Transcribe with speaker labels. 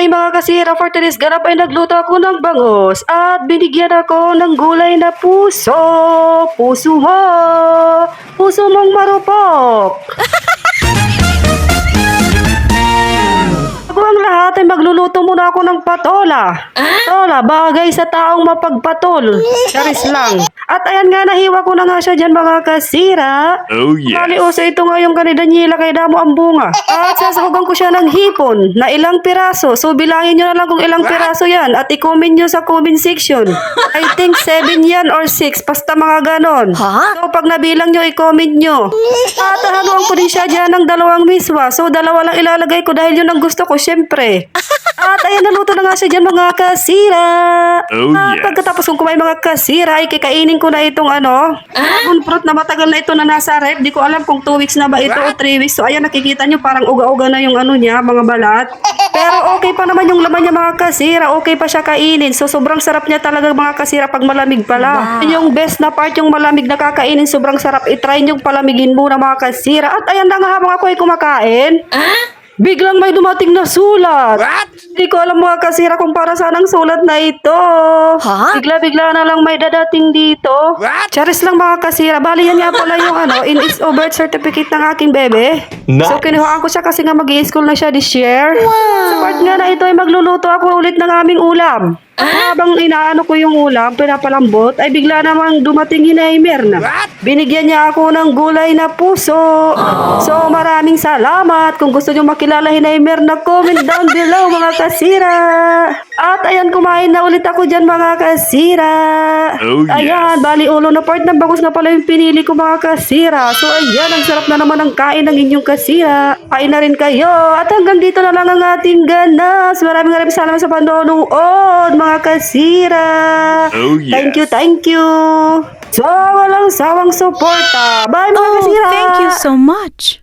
Speaker 1: day mga kasira for today's ganap ay nagluto ako ng bangos at binigyan ako ng gulay na puso. Puso mo! Puso mong marupok! Bago ang lahat ay magluluto muna ako ng patola. Patola, bagay sa taong mapagpatol. Charis lang. At ayan nga, nahiwa ko na nga siya dyan mga kasira.
Speaker 2: Oh yeah.
Speaker 1: Bali, uso ito nga yung kani Daniela kay Damo ang bunga. At sasahugan ko siya ng hipon na ilang piraso. So bilangin nyo na lang kung ilang piraso yan at i-comment nyo sa comment section. I think 7 yan or 6. Basta mga ganon.
Speaker 3: Ha?
Speaker 1: So pag nabilang nyo, i-comment nyo. At haluan ko din siya dyan ng dalawang miswa. So dalawa lang ilalagay ko dahil yun ang gusto ko, syempre. At ayan, naluto na nga siya dyan mga kasira.
Speaker 2: Oh,
Speaker 1: At
Speaker 2: yes.
Speaker 1: pagkatapos kong kumain mga kasira, ay kikainin ko na itong ano, dragon fruit na matagal na ito na nasa rep. Di ko alam kung 2 weeks na ba ito o 3 weeks. So ayan, nakikita nyo parang uga-uga na yung ano niya, mga balat. Pero okay pa naman yung laman niya mga kasira. Okay pa siya kainin. So sobrang sarap niya talaga mga kasira pag malamig pala. Yun Yung best na part yung malamig na kakainin. Sobrang sarap. I-try nyo palamigin muna mga kasira. At ayan na nga habang ako ay kumakain. Biglang may dumating na sulat. Hindi ko alam mga kasira kung para saan ang sulat na ito.
Speaker 3: Ha?
Speaker 1: Bigla-bigla na lang may dadating dito. Charis lang mga kasira. Bali yan nga pala yung ano, in its o birth certificate ng aking bebe.
Speaker 2: Nice.
Speaker 1: So kinuhaan ko siya kasi nga mag school na siya this year. Sa part nga na ito ay magluluto ako ulit ng aming ulam. At habang inaano ko yung ulam, pinapalambot, ay bigla namang dumating hinaimer na. Binigyan niya ako ng gulay na puso. So maraming salamat. Kung gusto niyo makilala hinaimer na comment down below mga kasira. At ayan, kumain na ulit ako dyan mga kasira.
Speaker 2: Oh, yes.
Speaker 1: Ayan, bali ulo na part ng bangus nga pala yung pinili ko mga kasira. So ayan, ang sarap na naman ang kain ng inyong kasira. Kain na rin kayo. At hanggang dito na lang ang ating ganas. Maraming maraming salamat sa panonood mga kasira.
Speaker 2: Oh, yes.
Speaker 1: Thank you, thank you. So, walang sawang suporta. Bye mga
Speaker 3: Oh,
Speaker 1: kasira.
Speaker 3: thank you so much.